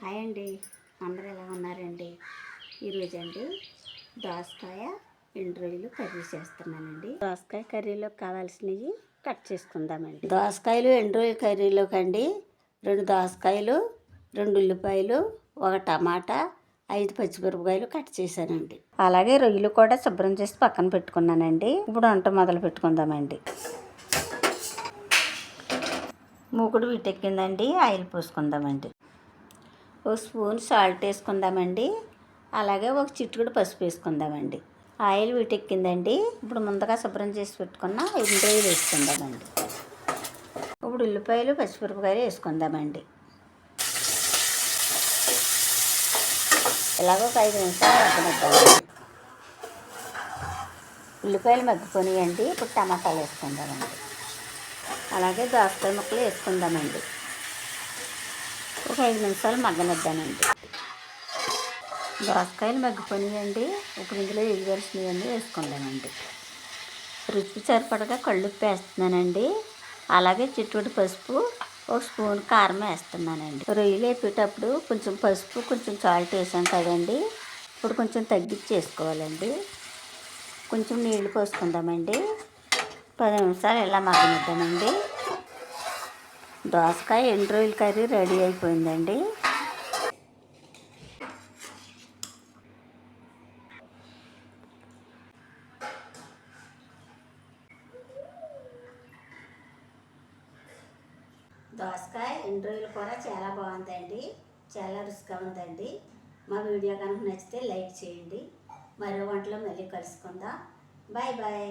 Hi అండి. అందరూ ఎలా ఉన్నారండి? ఈరోజు అండి దోసకాయ ఎండు రొయ్యలు కర్రీ చేస్తున్నానండి. దోసకాయ కర్రీలో కావాల్సినవి కట్ చేసుకుందామండి. దోసకాయలు ఎండు రొయ్యల కర్రీలోకి అండి రెండు దోసకాయలు రెండు ఉల్లిపాయలు ఒక టమాటా ఐదు పచ్చిమిరపకాయలు కట్ చేశానండి. అలాగే రొయ్యలు కూడా శుభ్రం చేసి పక్కన పెట్టుకున్నానండి. ఇప్పుడు వంట మొదలు పెట్టుకుందామండి. మూకుడు వీటెక్కిందండి ఆయిల్ పోసుకుందామండి. ఒక స్పూన్ సాల్ట్ వేసుకుందామండి. అలాగే ఒక చిట్టుకుడు పసుపు వేసుకుందామండి. ఆయిల్ వీటెక్కిందండి. ఇప్పుడు ముందుగా శుభ్రం చేసి పెట్టుకున్న ఎండ్రాయిలు వేసుకుందామండి. ఇప్పుడు ఉల్లిపాయలు పచ్చిమిరపకాయలు వేసుకుందామండి. ఇలాగ ఒక ఐదు నిమిషాలు మగ్గనిద్దామండి. ఉల్లిపాయలు మగ్గిపోనియండి ఇప్పుడు టమాటాలు వేసుకుందామండి. అలాగే దోసకాయ ముక్కలు వేసుకుందామండి. ఒక ఐదు నిమిషాలు మగ్గనిద్దానండి. దోసకాయలు మగ్గిపోయినాయండి. ఇప్పుడు ఇందులో వేయవలసినవన్నీ వేసుకుందామండి. రుచి సరిపడగా కళ్ళుప్పు వేస్తున్నానండి. అలాగే చిట్టుడు పసుపు ఒక స్పూన్ కారం వేస్తున్నానండి. రొయ్యలు వేపేటప్పుడు కొంచెం పసుపు కొంచెం సాల్ట్ వేసాం కదండి. ఇప్పుడు కొంచెం తగ్గించి వేసుకోవాలండి కొంచెం నీళ్ళు పోసుకుందామండి. పది నిమిషాలు ఇలా మగ్గనిద్దామండి. దోసకాయ ఎండ్రోయిల్ కర్రీ రెడీ అయిపోయిందండి. దోసకాయ ఎండ్రోయిల్ కూడా చాలా బాగుందండి. చాలా రుచిగా ఉందండి. మా వీడియో కనుక నచ్చితే లైక్ చేయండి. మరో వంటలో మళ్ళీ కలుసుకుందాం. Bye bye.